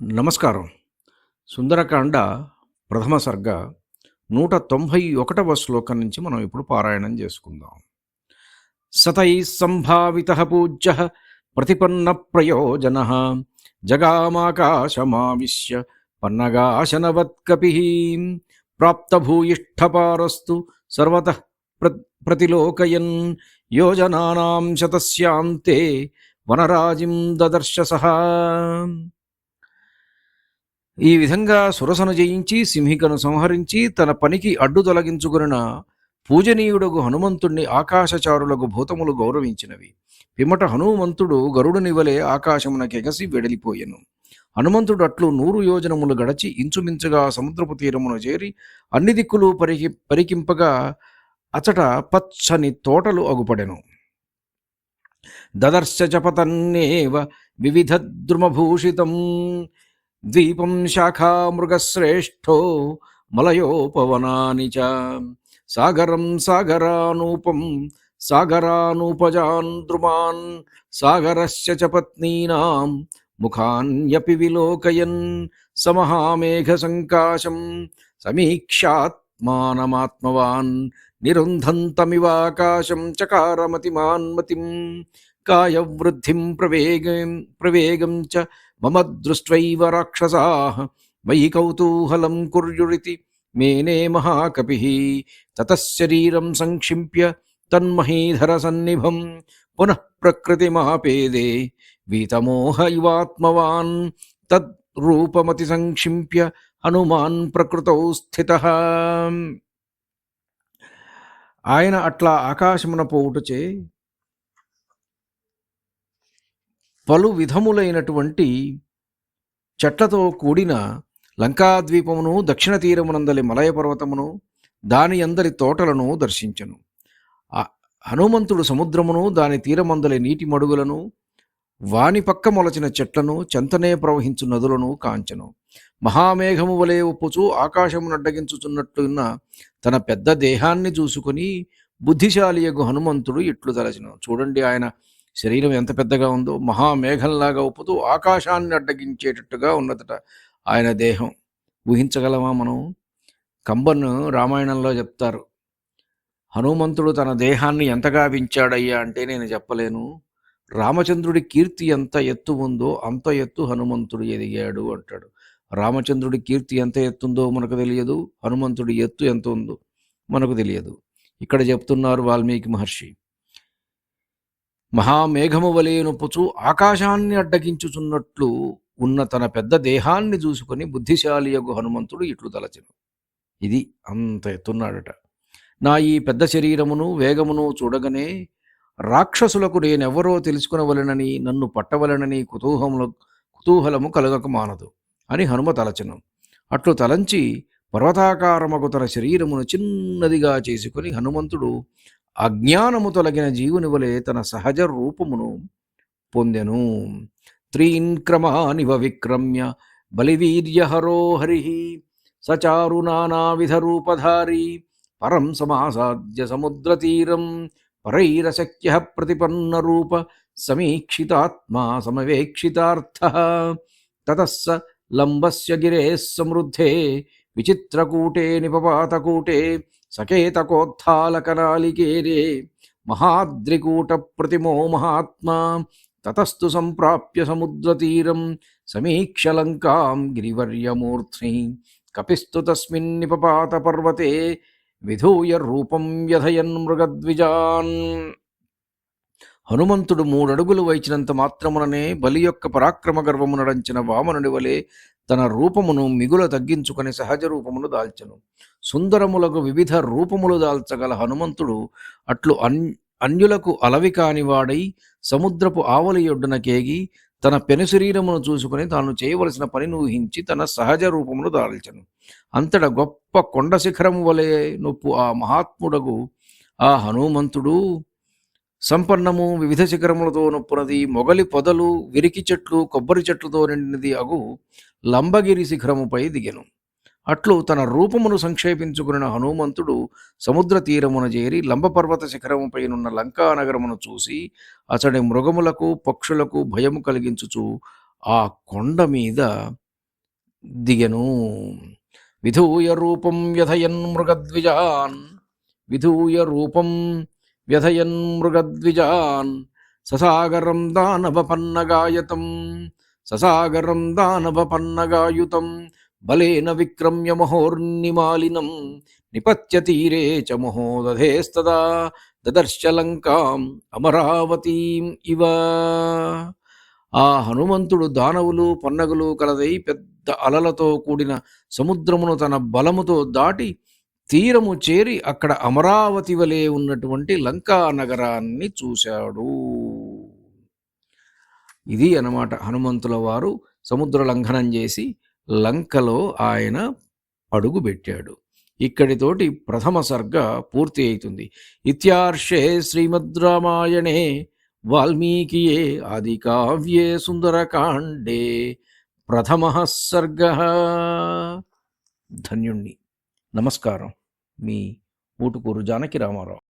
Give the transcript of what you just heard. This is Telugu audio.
నమస్కారం. సుందరకాండ ప్రథమ సర్గ నూట తొంభై ఒకటవ శ్లోకం నుంచి మనం ఇప్పుడు పారాయణం చేసుకుందాం. సతై సంభావిత పూజ్య ప్రతిపన్న ప్రయోజన జగామాకాశమావిశ్య పన్నగాశనవత్కపి ప్రాప్తభూయిష్టపారస్తు సర్వత ప్ర ప్రతిలోకయన్ యోజనానాం శతస్యాంతే వనరాజిం దదర్శ సహా ఈ విధంగా సురసను జయించి సింహికను సంహరించి తన పనికి అడ్డు తొలగించుకున్న పూజనీయుడగు హనుమంతుణ్ణి ఆకాశచారులకు భూతములు గౌరవించినవి. పిమ్మట హనుమంతుడు గరుడుని వలె ఆకాశమునకెగసి వెడలిపోయెను. హనుమంతుడు అట్లు నూరు యోజనములు గడచి ఇంచుమించుగా సముద్రపు తీరమున చేరి అన్ని దిక్కులు పరికి పరికింపగా అచట పచ్చని తోటలు అగుపడెను. దదర్శ చపతన్నేవ వివిధ ద్రుమభూషితం ద్వీపం శాఖామృగశ్రేష్ఠో మలయోపవనాని చ. సాగరం సాగరానూపం సాగరానూపజాన్ ద్రుమాన్ సాగరస్య చ పత్నీనాం ముఖాన్యపి విలోకయన్ సమహామేఘ సంకాశం సమీక్షాత్మానమాత్మవాన్ నిరుంధంతమివాకాశం చకారమతిమాన్మతిం కాయవృద్ధిం ప్రవేగం ప్రవేగం చ మమ దృష్ట్వైవ రాక్షసా మయి కౌతూహలం కుర్యురితి మేనే మహాకపి తతః శరీరం సంక్షిప్య తన్మహీధర సన్నిభం పునః ప్రకృతిమాపేదే వీతమోహ ఇవాత్మవాన్ తద్రూపమతి సంక్షిప్య హనుమాన్ ప్రకృతౌ స్థిత ఆయన అట్లా ఆకాశమున పోవుటచే పలు విధములైనటువంటి చెట్లతో కూడిన లంకాద్వీపమును దక్షిణ తీరమునందలి మలయ పర్వతమును దాని అందరి తోటలను దర్శించను. హనుమంతుడు సముద్రమును దాని తీరమందలి నీటి మడుగులను వాని పక్క మొలచిన చెట్లను చెంతనే ప్రవహించు నదులను కాంచెను. మహామేఘము వలె ఒప్పుచూ ఆకాశమును అడ్డగించుచున్నట్లున్న తన పెద్ద దేహాన్ని చూసుకొని బుద్ధిశాలియగు హనుమంతుడు ఇట్లు తలచెను. చూడండి ఆయన శరీరం ఎంత పెద్దగా ఉందో మహామేఘంలాగా ఒప్పుతూ ఆకాశాన్ని అడ్డగించేటట్టుగా ఉన్నదట ఆయన దేహం. ఊహించగలమా మనం? కంబన్ను రామాయణంలో చెప్తారు. హనుమంతుడు తన దేహాన్ని ఎంతగా వించాడయ్యా అంటే నేను చెప్పలేను. రామచంద్రుడి కీర్తి ఎంత ఎత్తు ఉందో అంత ఎత్తు హనుమంతుడు ఎదిగాడు అంటాడు. రామచంద్రుడి కీర్తి ఎంత ఎత్తుందో మనకు తెలియదు. హనుమంతుడి ఎత్తు ఎంత ఉందో మనకు తెలియదు. ఇక్కడ చెప్తున్నారు వాల్మీకి మహర్షి. మహామేఘము వలె నొప్పుచు ఆకాశాన్ని అడ్డగించుచున్నట్లు ఉన్న తన పెద్ద దేహాన్ని చూసుకొని బుద్ధిశాలియగు హనుమంతుడు ఇట్లు తలచెను. ఇది అంత ఎత్తున్నాడట. నా ఈ పెద్ద శరీరమును వేగమును చూడగానే రాక్షసులకు నేనెవరో తెలుసుకునవలెనని నన్ను పట్టవలెనని కుతూహములు కుతూహలము కలగక మానదు అని హనుమ తలచెను. అట్లు తలంచి పర్వతాకారమగు తన శరీరమును చిన్నదిగా చేసుకుని హనుమంతుడు అజ్ఞానము తొలగిన జీవుని వలె తన సహజ రూపమును పొందెను. త్రీన్క్రమానివ విక్రమ్య బలివీర్యహరో హరి సచారు నానావిధ రూపధారి పరం సమాసాద్య సముద్రతీరం పరైరశక్య ప్రతిపన్న రూప సమీక్షితాత్మా సమవేక్షితార్థ తతస్స లంబస్య గిరే సమృద్ధే విచిత్రకూటే నిపపాతకూటే సకేతకోత్థాలకనాలికేరే మహాద్రికూట ప్రతిమో మహాత్మా తతస్తు సంప్రాప్య సముద్రతీరం సమీక్షలంకాం గిరివర్యమూర్ధ్ని కపిస్తు తస్మిన్నిపపాత పర్వతే విధూయ రూపం వ్యధయన్ మృగద్విజాన్. హనుమంతుడు మూడడుగులు వైచినంత మాత్రముననే బలి యొక్క పరాక్రమ గర్వము నడంచిన వామనుడి వలె తన రూపమును మిగుల తగ్గించుకొని సహజ రూపమును దాల్చను. సుందరములకు వివిధ రూపములు దాల్చగల హనుమంతుడు అట్లు అన్ అన్యులకు అలవి కానివాడై సముద్రపు ఆవలి ఒడ్డున కేగి తన పెను శరీరమును చూసుకుని తాను చేయవలసిన పనిని ఊహించి తన సహజ రూపమును దాల్చను. అంతట గొప్ప కొండ శిఖరము వలె నొప్పు ఆ మహాత్ముడగు ఆ హనుమంతుడు సంపన్నము వివిధ శిఖరములతో నొప్పునది మొగలి పొదలు విరికి చెట్లు కొబ్బరి చెట్లతో నిండినది అగు లంబగిరి శిఖరముపై దిగెను. అట్లు తన రూపమును సంక్షేపించుకున్న హనుమంతుడు సముద్ర తీరమున చేరి లంబపర్వత శిఖరముపైనున్న లంకా నగరమును చూసి అతడి మృగములకు పక్షులకు భయము కలిగించుచు ఆ కొండ మీద దిగెను. విధూయ రూపం యథయన్ మృగద్విజాన్ విధూయ రూపం వ్యథయన్ మృగద్విజాన్ ససాగరం దానవపన్నగాయతం ససాగరం దానవపన్నగాయుతం బలేన విక్రమ్య మహోర్నిమాలినం నిపత్య తీరే చ మహోదధేస్తదా దదర్శ లంకాం అమరావతీం ఇవ. ఆ హనుమంతుడు దానవులు పన్నగులు కలదై పెద్ద అలలతో కూడిన సముద్రమును తన బలముతో దాటి తీరము చేరి అక్కడ అమరావతి వలె ఉన్నటువంటి లంకా నగరాన్ని చూశాడు. ఇది అన్నమాట హనుమంతుల వారు సముద్ర లంఘనం చేసి లంకలో ఆయన అడుగు పెట్టాడు. ఇక్కడితోటి ప్రథమ సర్గ పూర్తి అవుతుంది ఇత్యార్షే శ్రీమద్ రామాయణే వాల్మీకియే ఆది కావ్యే సుందరకాండే. ప్రథమ సర్గ. ధన్యుణ్ణి. నమస్కారం. మీ ఊటుకూరు జానకి రామారావు.